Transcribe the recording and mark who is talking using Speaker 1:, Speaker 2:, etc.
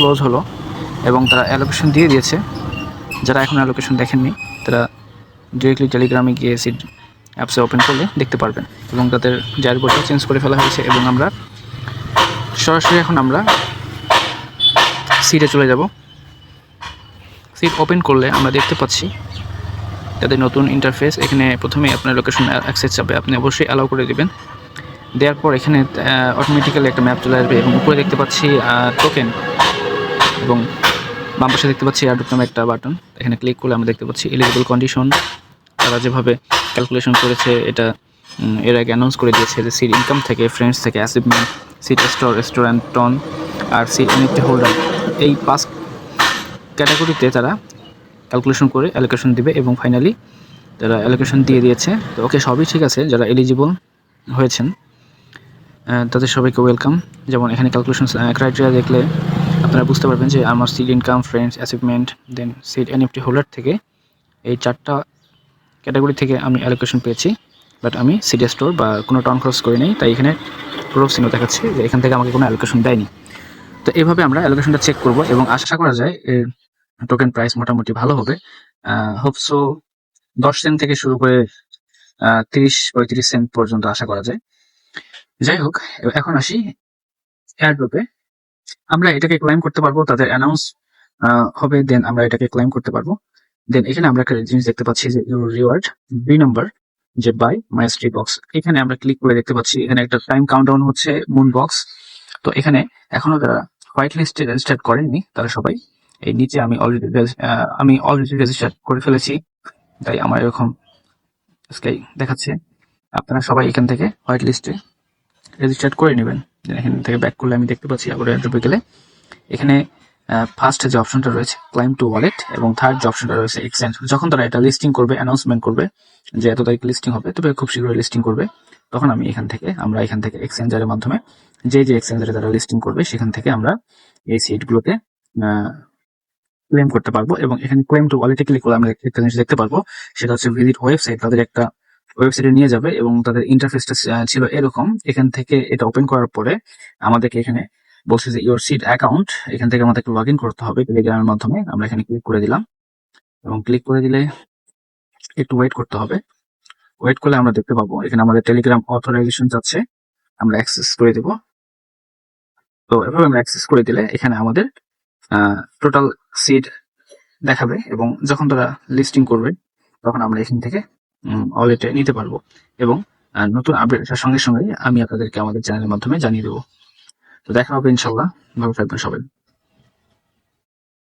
Speaker 1: Close হলো এবং তারা অ্যালোকেশন দিয়ে দিয়েছে। যারা এখন অ্যালোকেশন দেখেননি, তারা ডিরেক্টলি টেলিগ্রামে গিয়ে সিট অ্যাপসে ওপেন করলে দেখতে পারবেন এবং তাদের বোর্ডটা চেঞ্জ করে ফেলা হয়েছে এবং আমরা সরাসরি এখন আমরা সিটে চলে যাব। সিট ওপেন করলে আমরা দেখতে পাচ্ছি তাদের নতুন ইন্টারফেস এখানে প্রথমে আপনার লোকেশন অ্যাক্সেস যাবে আপনি অবশ্যই অ্যালাউ করে দেবেন। দেওয়ার পর এখানে অটোমেটিক্যালি একটা ম্যাপ চলে আসবে এবং উপরে দেখতে পাচ্ছি টোকেন এবং বাম পাশে দেখতে পাচ্ছি অ্যাডপ নামে একটা বাটন এখানে ক্লিক করলে আমরা দেখতে পাচ্ছি এলিজিবল কন্ডিশন তারা যেভাবে ক্যালকুলেশন করেছে, এটা এর আগে অ্যানাউন্স করে দিয়েছে যে সিট ইনকাম থেকে ফ্রেন্ডস থেকে achievement seat store restaurant ton আর সিট এনএফটি হোল্ডার এই পাঁচ ক্যাটাগরিতে তারা ক্যালকুলেশন করে অ্যালোকেশন দিবে এবং ফাইনালি তারা অ্যালোকেশন দিয়ে দিয়েছে। তো ওকে সবই ঠিক আছে, যারা এলিজিবল হয়েছেন তাদের সবাইকে ওয়েলকাম যেমন এখানে ক্যালকুলেশন ক্রাইটেরিয়া দেখলে আপনারা বুঝতে পারবেন যে আমার seat income friends achievement then seat NFT holder থেকে এই চারটা ক্যাটাগরি থেকে আমি অ্যালোকেশন পেয়েছি বাট আমি সিডি স্টোর বা কোনো টাউন খরচ করে নেই, তাই এখানে পুরো চিহ্ন দেখাচ্ছে যে এখান থেকে আমাকে কোনো অ্যালোকেশন দেয়নি। তো এইভাবে আমরা অ্যালোকেশনটা চেক করব এবং আশা করা যায় এর টোকেন প্রাইস মোটামুটি ভালো হবে। হোপসো দশ সেন্ট থেকে শুরু করে তিরিশ, পঁয়ত্রিশ সেন্ট পর্যন্ত আশা করা যায়। যাই হোক এখন আসি এয়ারড্রপে আমরা এটাকে ক্লাইম করতে পারব, তাদের অ্যানাউন্স হবে দেন আমরা এটাকে ক্লাইম করতে পারব। দেন এখানে আমরা একটা জিনিস দেখতে পাচ্ছি যে রিওয়ার্ড দুই নম্বর যে বাই মাইস্ট্রি বক্স এখানে আমরা ক্লিক করে দেখতে পাচ্ছি, এখানে একটা টাইম কাউন্টডাউন হচ্ছে মুন বক্স তো এখানে এখনও যারা হোয়াইট লিস্টে রেজিস্টার করেননি, তারা সবাই এই নিচে আমি অলরেডি আমি অলরেডি রেজিস্টার করে ফেলেছি। তাই আমার এরকম দেখাচ্ছে। আপনারা সবাই এখান থেকে হোয়াইট লিস্টে রেজিস্টার করে নেবেন। এখান থেকে ব্যাক করলে আমি দেখতে পাচ্ছি আবার অ্যাড্রপে গেলে। এখানে ফার্স্ট যে অপশনটা রয়েছে ক্লাইম টু ওয়ালেট এবং থার্ড যে অপশনটা রয়েছে এক্সচেঞ্জ যখন তারা এটা লিস্টিং করবে অ্যানাউন্সমেন্ট করবে যে এত তারিখ লিস্টিং হবে, তবে খুব শীঘ্রই লিস্টিং করবে। তখন আমি এখান থেকে, আমরা এখান থেকে এক্সচেঞ্জারের মাধ্যমে, যে যে এক্সচেঞ্জারে তারা লিস্টিং করবে, সেখান থেকে আমরা এই সিটগুলোতে ক্লেম করতে পারব এবং এখানে ক্লেম টু ওয়ালেটে ক্লিক করে আমরা একটা জিনিস দেখতে পারব, সেটা হচ্ছে ভিজিট ওয়েবসাইট তাদের একটা ওয়েবসাইটে নিয়ে যাবে এবং তাদের ইন্টারফেসটা ছিল এরকম। এখান থেকে এটা ওপেন করার পরে আমাদেরকে এখানে বলছে যে ইওর সিট অ্যাকাউন্ট এখান থেকে আমাদেরকে লগ ইন করতে হবে টেলিগ্রামের মাধ্যমে। আমরা এখানে ক্লিক করে দিলাম এবং ক্লিক করে দিলে একটু ওয়েট করতে হবে। ওয়েট করলে আমরা দেখতে পাবো, এখানে আমাদের টেলিগ্রাম অথরাইজেশন যাচ্ছে। আমরা অ্যাক্সেস করে দেব। তো এভাবে আমরা অ্যাক্সেস করে দিলে এখানে আমাদের টোটাল সিট দেখাবে এবং যখন তারা লিস্টিং করবে, তখন আমরা এখান থেকে ওয়ালেটে নিতে পারব। এবং নতুন আপডেট আসার সঙ্গে সঙ্গে আমি আপনাদেরকে আমাদের চ্যানেলের মাধ্যমে জানিয়ে দেবো। তো দেখা হবে ইনশাল্লাহ ভালো থাকবেন সবাই।